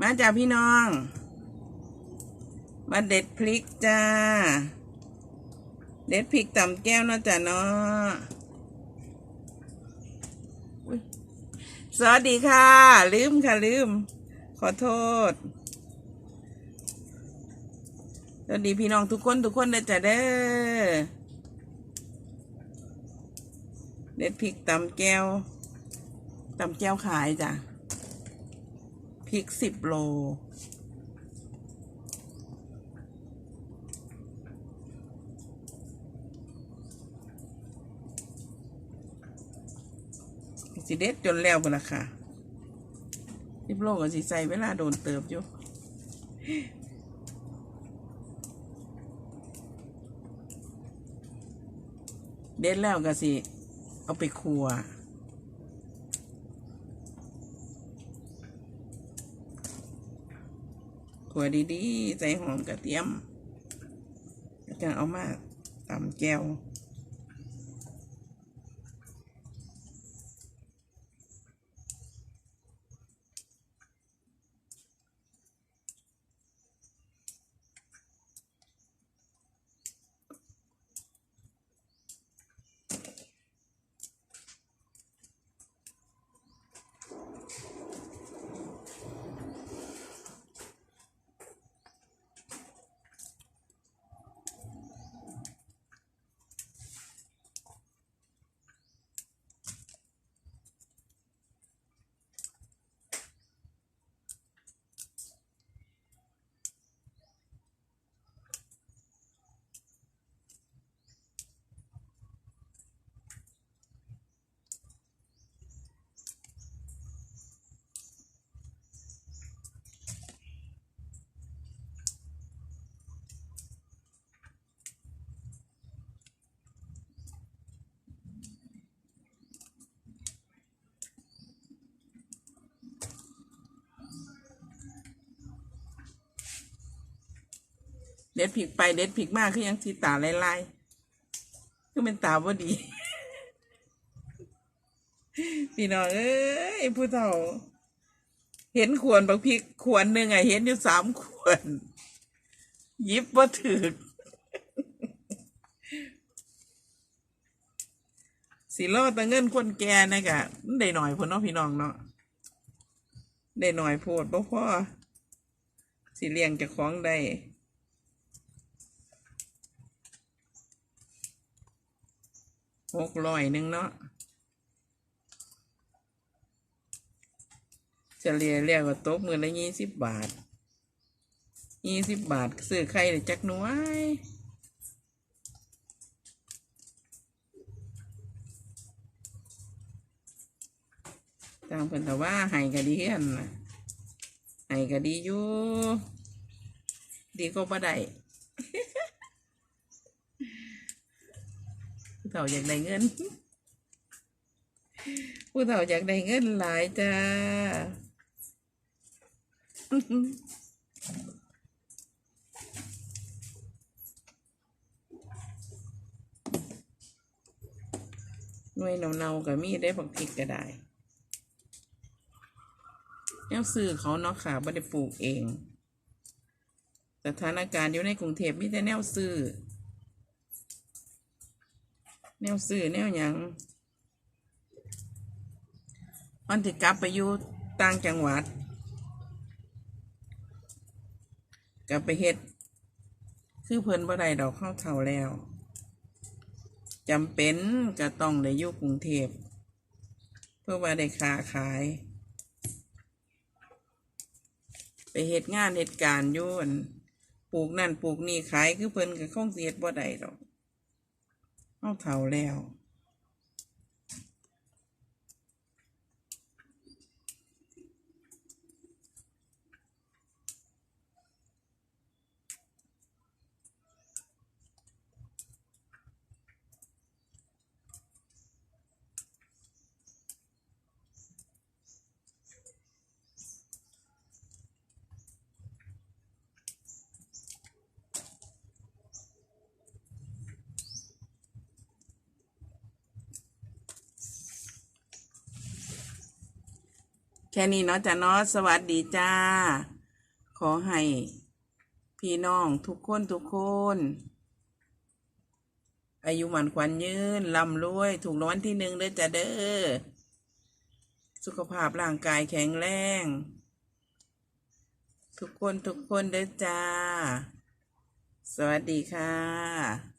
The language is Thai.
มาจ้าพี่น้อง มาเด็ดพริกจ้า เด็ดพริกตำแก้วนาะจ้าเนาะอุ๊ยสวัสดีค่ะ ลืมค่ะลืม ขอโทษสวัสดีพี่น้องทุกคนทุกคนนะจ้ะเด้อเด็ดพริกตำแก้วตำแก้วขายจ้ะ ริกสิบโล สิเด็ดจนแล้วพุ่นละค่ะสิบโลก็สิใส่เวลาโดนเติบอยู่เด็ดแล้วก็สิ เอาไปครัว ขัวดีๆ ใส่หอมกระเทียมแล้วก็เอามาตำแก้ว เด็ดผิกไปเด็ดผิกมากคือยังสีตาลายๆคือเป็นตาบ่ดี พี่น้องเอ้ยผู้เฒ่า เห็นขวรบักพริกขวรหนึ่งอะเห็นอยู่สามขวรหยิบบ่ถึกสิรอดแตะเงินคนแก่นะกะมันได้หน่อยพ่นเนาะพี่น้องเนาะได้หน่อยโพดบ่พ่อสิเลี้ยงจะคล้าของได้ หกร้อยหนึ่งเนาะเฉลี่ยเรียกว่าตกมือละยี่สิบบาทยี่สิบบาทซื้อไข่ได้จักหน้อยตามเพิ่นแต่ว่าให้ก็ดีเฮือนนะให้ก็ดีอยู่ ดีก็บ่ได้ ผู้ เฒ่าอยากได้เงิน ผู้เฒ่าอยากได้เงินหลายจ้าหน่วยเนาๆก็มีได้บักพริกก็ได้แนวซื้อเขาเนาะค่ะไม่ได้ปลูกเอง สถานการณ์อยู่ในกรุงเทพมีแต่แนวซื้อ แนวซื้อแนวหยังมันถึกลับไปอยู่ต่างจังหวัดกลับไปเฮ็ด คือเพิ่นบ่ได้ดอกเข้าเท่าแล้วจำเป็นก็ต้องได้อยู่กรุงเทพเพื่อว่าได้ค้าขาย ไปเฮ็ดงานเหตุการณ์ยู่นปลูกนั่นปลูกนี่ขายคือเพิ่นก็คงสิเฮ็ดบ่ได้ดอก เอาเท่าแล้ว แค่นี้เนาะจ้ะเนาะสวัสดีจ้า ขอให้ พี่น้องทุกคนทุกคน อายุหมันขวัญยืนร่ำรวย ถูกรางวัลที่หนึ่งเด้อจ้ะเด้อสุขภาพร่างกายแข็งแรง ทุกคนทุกคนเด้อจ้า สวัสดีค่ะ